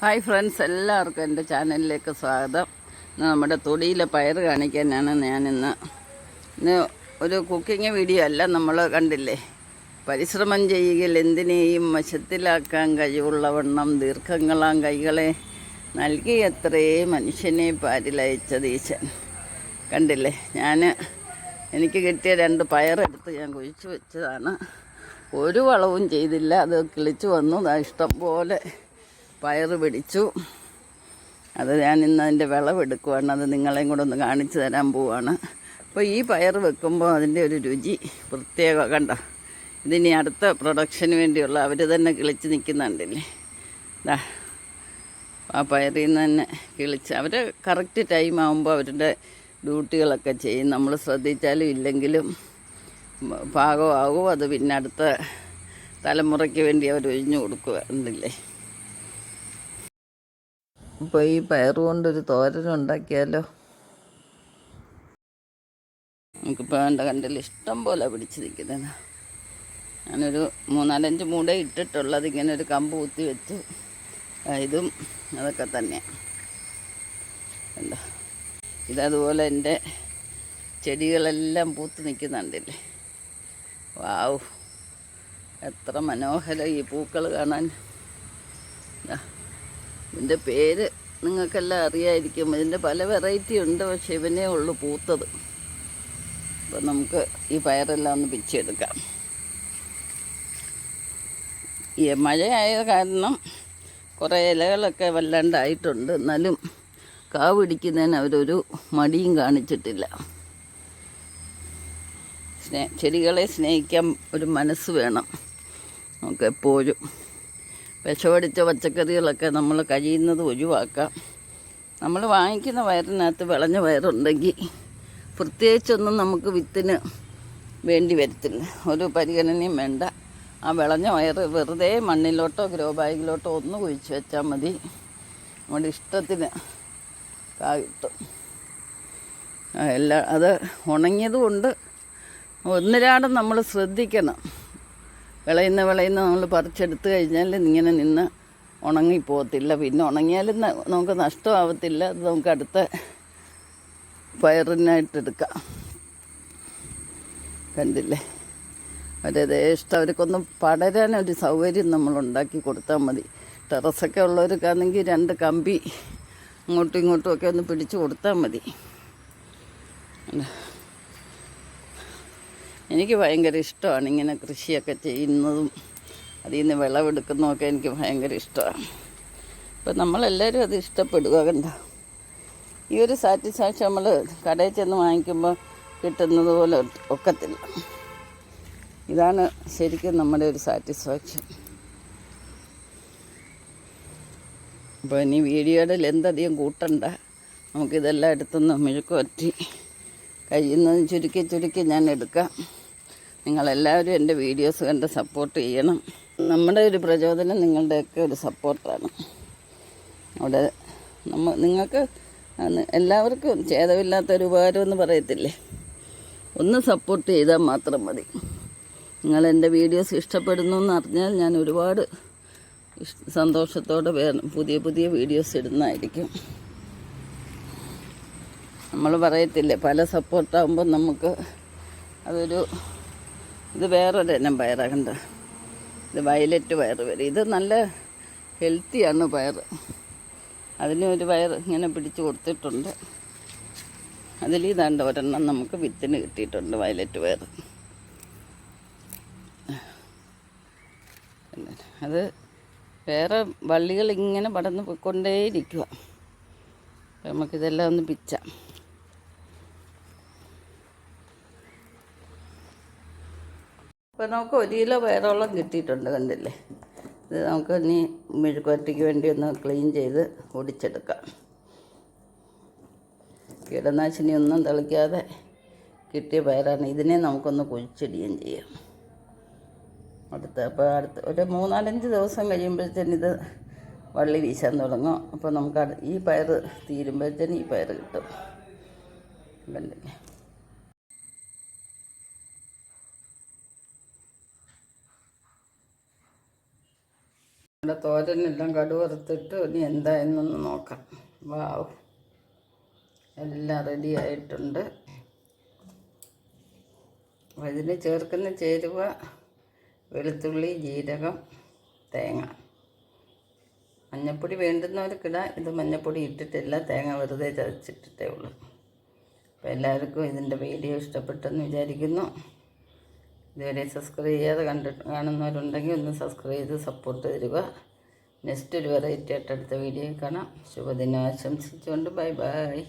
Hi friends എല്ലാവർക്കും എന്റെ ചാനലിലേക്ക് സ്വാഗതം. നമ്മുടെ തൊടിയിലെ പയർ കാണിക്കാനാണ് ഞാനിന്ന്. ഇന്ന് ഒരു കുക്കിംഗ് വീഡിയോ അല്ല നമ്മൾ കണ്ടില്ലേ? പരിശ്രമം ചെയ്യുകയിൽ എന്തിനേയും വശത്തിലാക്കാൻ കഴിവുള്ളവണ്ണം ദീർഘങ്ങളാം കൈകളെ നൽകിയത്രേ മനുഷ്യനെ പാരിലയച്ചത് ഈശൻ കണ്ടില്ലേ? ഞാൻ എനിക്ക് കിട്ടിയ രണ്ട് പയറെടുത്ത് ഞാൻ കുഴിച്ചു വെച്ചതാണ്. ഒരു വളവും ചെയ്തില്ല അത് കിളിച്ചു വന്നു. ഇഷ്ടം പോലെ പയർ പിടിച്ചു. അത് ഞാൻ ഇന്ന് അതിന്റെ വിളവെടുക്കുവാണ് അത് നിങ്ങളെയും കൂടെ ഒന്ന് കാണിച്ചു തരാൻ പോവാണ്. അപ്പോൾ ഈ പയർ വെക്കുമ്പോൾ അതിന്റെ ഒരു രുചി പ്രത്യേക കണ്ട? ഇതിനി അടുത്ത പ്രൊഡക്ഷന് വേണ്ടിയുള്ള അവർ തന്നെ കിളിച്ച് നിൽക്കുന്നുണ്ടല്ലേ? ഇതാ ആ പയറിൽ നിന്ന് തന്നെ കിളിച്ച്. അവർ കറക്റ്റ് ടൈം ആകുമ്പോൾ അവരുടെ ഡ്യൂട്ടികളൊക്കെ ചെയ്യും. നമ്മൾ ശ്രദ്ധിച്ചാലും ഇല്ലെങ്കിലും പാകമാകും. അത് പിന്നെ അടുത്ത തലമുറയ്ക്ക് വേണ്ടി അവർ ഒഴിഞ്ഞു കൊടുക്കുക ഉണ്ടല്ലേ? അപ്പോൾ ഈ പയറുകൊണ്ടൊരു തോരൻ ഉണ്ടാക്കിയാലോ? നമുക്കിപ്പോൾ വേണ്ട കണ്ടില്ല? ഇഷ്ടം പോലെ പിടിച്ചിരിക്കുന്നത് ഞാനൊരു മൂന്നാലഞ്ച് മൂടെ ഇട്ടിട്ടുള്ളത് ഇങ്ങനെ ഒരു കമ്പ് കുത്തി വെച്ചു. ഇതും അതൊക്കെ തന്നെ. എന്താ ഇതതുപോലെ എന്റെ ചെടികളെല്ലാം പൂത്ത് നിൽക്കുന്നുണ്ടല്ലേ? വാവ്. എത്ര മനോഹര ഈ പൂക്കൾ കാണാൻ. ദാ, ഇതിന്റെ പേര് നിങ്ങൾക്കെല്ലാം അറിയായിരിക്കും. ഇതിന്റെ പല വെറൈറ്റി ഉണ്ട്. പക്ഷെ ഇവനേ ഉള്ളൂ പൂത്തത്. അപ്പം നമുക്ക് ഈ പയറെല്ലാം ഒന്ന് പിച്ചെടുക്കാം ഈ മഴയായ കാരണം കുറേ ഇലകളൊക്കെ വല്ലാണ്ടായിട്ടുണ്ട്. എന്നാലും കാ പിടിക്കുന്നതിന് അവരൊരു മടിയും കാണിച്ചിട്ടില്ല. സ്നേ ചെടികളെ സ്നേഹിക്കാൻ ഒരു മനസ്സ് വേണം. നമുക്ക് എപ്പോഴും വിഷമടിച്ച പച്ചക്കറികളൊക്കെ നമ്മൾ കഴിയുന്നത് ഒഴിവാക്കാം. നമ്മൾ വാങ്ങിക്കുന്ന വയറിനകത്ത് വിളഞ്ഞ വയറുണ്ടെങ്കിൽ പ്രത്യേകിച്ചൊന്നും നമുക്ക് വിത്തിന് വേണ്ടി വരത്തില്ല. ഒരു പരിഗണനയും വേണ്ട. ആ വിളഞ്ഞ വയറ് വെറുതെ മണ്ണിലോട്ടോ ഗ്രോ ബാഗിലോട്ടോ ഒന്ന് കുഴിച്ച് വെച്ചാൽ മതി. നമ്മുടെ ഇഷ്ടത്തിന് കാ കിട്ടും. എല്ലാ അത് ഉണങ്ങിയതുകൊണ്ട് കൊണ്ട് ഒന്നിരാടം നമ്മൾ ശ്രദ്ധിക്കണം. വിളയുന്ന വിളയുന്ന നമ്മൾ പറിച്ചെടുത്ത് കഴിഞ്ഞാൽ ഇങ്ങനെ നിന്ന് ഉണങ്ങിപ്പോകത്തില്ല. പിന്നെ ഉണങ്ങിയാലും നമുക്ക് നഷ്ടമാവത്തില്ല. അത് നമുക്ക് അടുത്ത പയറിനായിട്ട് എടുക്കാം. കണ്ടില്ലേ? അവരതേ ഇഷ്ടം. അവർക്കൊന്നും പടരാനൊരു സൗകര്യം നമ്മൾ ഉണ്ടാക്കി കൊടുത്താൽ മതി. ടെറസൊക്കെ ഉള്ളവർക്കാണെങ്കിൽ രണ്ട് കമ്പി അങ്ങോട്ടും ഇങ്ങോട്ടും ഒക്കെ ഒന്ന് പിടിച്ചു കൊടുത്താൽ മതി. എനിക്ക് ഭയങ്കര ഇഷ്ടമാണ് ഇങ്ങനെ കൃഷിയൊക്കെ ചെയ്യുന്നതും അതിൽ നിന്ന് വിളവെടുക്കുന്നതൊക്കെ എനിക്ക് ഭയങ്കര ഇഷ്ടമാണ്. അപ്പം നമ്മളെല്ലാവരും അത് ഇഷ്ടപ്പെടുക കണ്ട? ഈ ഒരു സാറ്റിസ്ഫാക്ഷൻ നമ്മൾ കടയിൽ ചെന്ന് വാങ്ങിക്കുമ്പോൾ കിട്ടുന്നത് പോലെ ഒക്കത്തില്ല. ഇതാണ് ശരിക്കും നമ്മുടെ ഒരു സാറ്റിസ്ഫാക്ഷൻ. അപ്പോൾ ഇനി വീഡിയോയുടെ ലെന്ത് അധികം കൂട്ടണ്ട. നമുക്കിതെല്ലാം എടുത്തൊന്ന് മെഴുക്ക് കഴിയുന്നതും ചുരുക്കി ചുരുക്കി ഞാൻ എടുക്കാം. നിങ്ങളെല്ലാവരും എന്റെ വീഡിയോസ് കണ്ട് സപ്പോർട്ട് ചെയ്യണം. നമ്മുടെ ഒരു പ്രചോദനം നിങ്ങളുടെയൊക്കെ ഒരു സപ്പോർട്ടാണ് അവിടെ നമ്മ നിങ്ങൾക്ക് എല്ലാവർക്കും ഛേദമില്ലാത്തൊരു ഉപകാരം എന്ന് പറയത്തില്ലേ? ഒന്ന് സപ്പോർട്ട് ചെയ്താൽ മാത്രം മതി. നിങ്ങൾ എന്റെ വീഡിയോസ് ഇഷ്ടപ്പെടുന്നു എന്ന് അറിഞ്ഞാൽ ഞാൻ ഒരുപാട് സന്തോഷത്തോടെ പുതിയ പുതിയ വീഡിയോസ് ഇടുന്നതായിരിക്കും. നമ്മൾ പറയത്തില്ലേ പല സപ്പോർട്ടാകുമ്പോൾ നമുക്ക് അതൊരു ഇത് വേറൊരു ഇനം പയറാകണ്ട. ഇത് വയലറ്റ് പയർ വരും. ഇത് നല്ല ഹെൽത്തിയാണ് പയർ അതിന് ഒരു പയർ ഇങ്ങനെ പിടിച്ചു കൊടുത്തിട്ടുണ്ട്. അതിൽ ഇതാണ്ട് ഒരെണ്ണം നമുക്ക് വിത്തിന് കിട്ടിയിട്ടുണ്ട് വയലറ്റ് പയർ അത് വേറെ വള്ളികൾ ഇങ്ങനെ പടന്ന് പോയിക്കൊണ്ടേയിരിക്കുക നമുക്കിതെല്ലാം ഒന്ന് പിച്ചാം. ഇപ്പം നമുക്ക് ഒരു കിലോ പയറോളം കിട്ടിയിട്ടുണ്ട് കണ്ടില്ലേ? ഇത് നമുക്ക് ഇനി മെഴുക്കുവരട്ടിക്ക് വേണ്ടി ഒന്ന് ക്ലീൻ ചെയ്ത് ഒടിച്ചെടുക്കാം കീടനാശിനി ഒന്നും തെളിക്കാതെ കിട്ടിയ പയറാണ്. ഇതിനെ നമുക്കൊന്ന് കുഴിച്ചിടുകയും ചെയ്യാം. അടുത്ത അപ്പോൾ അടുത്ത് ഒരു മൂന്നാലഞ്ച് ദിവസം കഴിയുമ്പോഴത്തേന് ഇത് വള്ളി വീശാൻ തുടങ്ങും. അപ്പോൾ നമുക്ക് ഈ പയർ തീരുമ്പോഴത്തേന് ഈ പയർ കിട്ടും. കണ്ടില്ലേ? നമ്മുടെ തോരനെല്ലാം കടുവറുത്തിട്ട് ഇനി എന്തായെന്നൊന്ന് നോക്കാം. വാവ്. എല്ലാം റെഡി ആയിട്ടുണ്ട്. അതിന് ചേർക്കുന്ന ചേരുവ വെളുത്തുള്ളി ജീരകം തേങ്ങ. മഞ്ഞപ്പൊടി വേണ്ടുന്നവർക്കിടാം ഇത് മഞ്ഞപ്പൊടി ഇട്ടിട്ടില്ല. തേങ്ങ വെറുതെ ചതച്ചിട്ടിട്ടേ ഉള്ളൂ. അപ്പോൾ എല്ലാവർക്കും ഇതിന്റെ വീഡിയോ ഇഷ്ടപ്പെട്ടെന്ന് വിചാരിക്കുന്നു. ഇതുവരെ സബ്സ്ക്രൈബ് ചെയ്യാതെ കണ്ടിട്ട് കാണുന്നവരുണ്ടെങ്കിൽ ഒന്ന് സബ്സ്ക്രൈബ് ചെയ്ത് സപ്പോർട്ട് തരിക. നെക്സ്റ്റ് ഒരു വെറൈറ്റി ആയിട്ട് അടുത്ത വീഡിയോ കാണാം. ശുഭദിനം ആശംസിച്ചുകൊണ്ട് ബൈ ബൈ